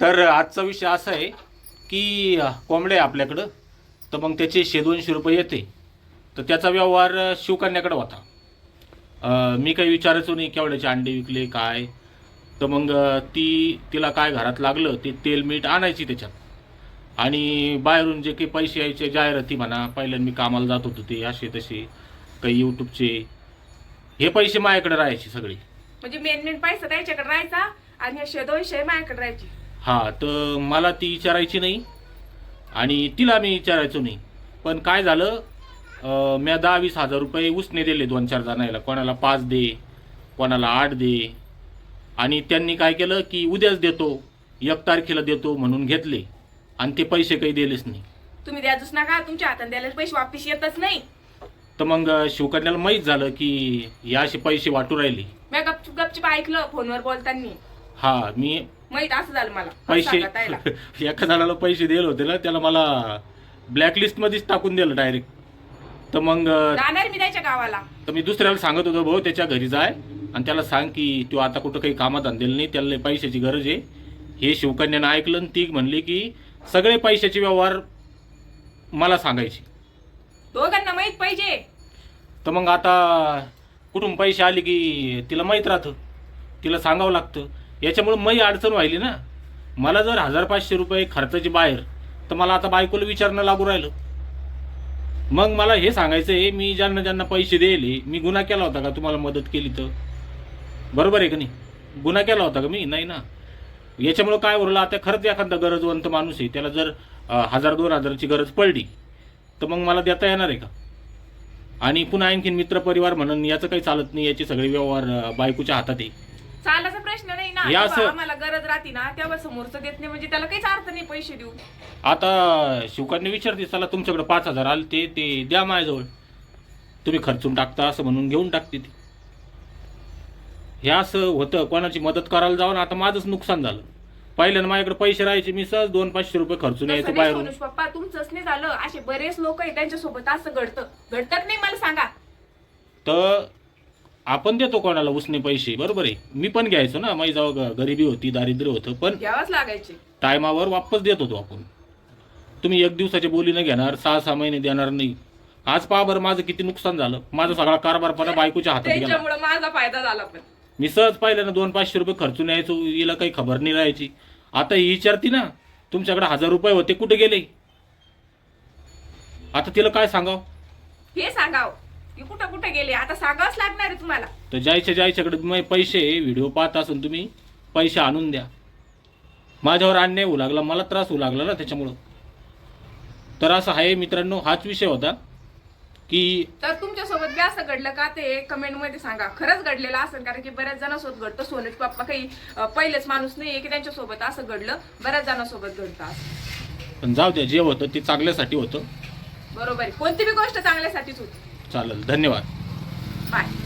तर आजचा विषय असा आहे की कोंबडे कोंबड्या आहे आपल्याकडं. तर मग त्याचे शे दोनशे रुपये येते. तर त्याचा व्यवहार शिवकन्याकडं शिवकन्याकडे होता. मी काही विचारायचो नाही केवढ्याचे अंडे विकले काय. तर मग ती तिला काय घरात लागलं ते तेल मीठ आणायची त्याच्यात. आणि बाहेरून जे काही पैसे यायचे जाहिराती म्हणा पहिल्यांदा मी कामाला जात होतो ते असे तसे काही यूट्यूबचे हे पैसे माझ्याकडे राहायचे सगळे. म्हणजे मेन मेन पैसा त्याच्याकडे राहायचा आणि हे दोनशे माझ्याकडे राहायचे. हा तर मला ती विचारायची नाही आणि तिला मी विचारायचो नाही. पण काय झालं म्या दहा वीस हजार रुपये उसने दिले दोन चार जणांना कोणाला पाच दे कोणाला आठ दे. आणि त्यांनी काय केलं की उद्याच देतो एक तारखेला देतो म्हणून घेतले. आणि ते पैसे काही दिलेच नाही. तुम्ही द्याच नका तुमच्या हातात द्यायला पैसे वापिस येतच नाही. तर मग शिवकन्याला माहीत झालं की या असे पैसे वाटू राहिले. मी गपचूप गपचूप ऐकलं फोनवर बोलताना. हा मी माहीत असं झालं मला. पैसे. सांगा ताईला. एका जणाला पैसे दिले होते ना त्याला मला ब्लॅकलिस्ट मध्येच टाकून दिलं डायरेक्ट तर मग अं, जाणार मी त्याच्या गावाला. तर मी दुसऱ्याला सांगत होतो भाऊ त्याच्या घरी जाय आणि त्याला सांग की तो आता कुठं काही कामात आणलेलं नाही त्याला पैशाची गरज आहे. हे शिवकन्यानं ऐकलं आणि ती म्हणली की सगळे पैशाचे व्यवहार मला सांगायचे. दोघांना माहीत पाहिजे. तर मग आता कुठून पैसे आले की तिला माहीत राहतं. तिला सांगावं लागतं. याच्यामुळं मही अडचण व्हायली ना. मला जर हजार पाचशे रुपये खर्चाची बाहेर तर मला आता बायकोला विचारणं लागू राहिलं. मग मला हे सांगायचं आहे मी ज्यांना ज्यांना पैसे दिले मी गुन्हा केला होता का तुम्हाला मदत केली तर? बरोबर आहे का नाही? गुन्हा केला होता का मी? नाही ना. याच्यामुळं काय उरलं? आता खरंच एखादा गरजवंत माणूस आहे त्याला जर हजार दोन हजाराची गरज पडली तर मग मला देता येणार आहे का? आणि पुन्हा आणखीन मित्रपरिवार म्हणून याचं काही चालत नाही याचे सगळे व्यवहार बायकोच्या हातात आहे. चालाचा प्रश्न नाही ना. जेव्हा आम्हाला गरज राहते ना तेव्हा समोरचं देत नाही. म्हणजे त्याला काहीच अर्थ नाही पैसे देऊ आता शिवकन्या विचारते चला तुमच्याकडे पाच हजार आले ते ते द्या माझ्याजवळ. तुम्ही खर्चून टाकता असं म्हणून घेऊन टाकते ती. हे असं होतं. कोणाची मदत करायला जाऊन आता माझंच नुकसान झालं. पहिल्यानं माझ्याकडे पैसे राहायचे मी सहज दोन पाचशे रुपये खर्चून तसं यायचं नाही बाहेरून. सोनुष पप्पा तुमचंच नाही झालं. असे बरेच लोक आहेत त्यांच्यासोबत असं घडतं. घडतात नाही मला सांगा. तर आपण देतो कोणाला उसने पैसे बरोबर आहे? मी पण घ्यायचो ना माझी जेव्हा ग- गरिबी होती दारिद्र्य होतं पण घ्यावाच लागायचे. टायमावर वापस देत होतो आपण. तुम्ही एक दिवसाची बोली नाही घेणार सहा सहा महिने देणार नाही. आज पहा बरं माझं किती नुकसान झालं. माझा सगळा कारभारपणा बायकोच्या हातात गेला. त्यांच्यामुळे माझा फायदा झाला पण. मी सहज पाहिलं ना दोन पाचशे रुपये खर्चून यायचो हिला काही खबर नाही राहायची. आता ही विचारती ना तुमच्याकडे हजार रुपये होते कुठे गेले? आता तिला काय सांगाव? हे सांगाव. की कुठं कुठं गेले? आता सांगावंच लागणार आहे तुम्हाला. तर जायच्या जायच्याकडे तुम्ही पैसे व्हिडिओ पाहत असून तुम्ही पैसे आणून द्या. माझ्यावर अन्याय होऊ लागला मला त्रास होऊ लागला ना त्याच्यामुळं. तर असं आहे मित्रांनो हाच विषय होता की तर तुमच्यासोबत बी असं घडलं का ते कमेंटमध्ये सांगा. खरंच घडलेलं असेल कारण की बऱ्याच जणांसोबत घडतं. सोनच पप्पा काही अं, पहिलेच माणूस नाहीये की त्यांच्यासोबत असं घडलं. बऱ्याच जणांसोबत घडतं असं. पण जाऊ द्या जे होतं ते चांगल्यासाठी होतं. बरोबर आहे. कोणती बी गोष्ट चांगल्यासाठीच होती. चालेल धन्यवाद. बाय.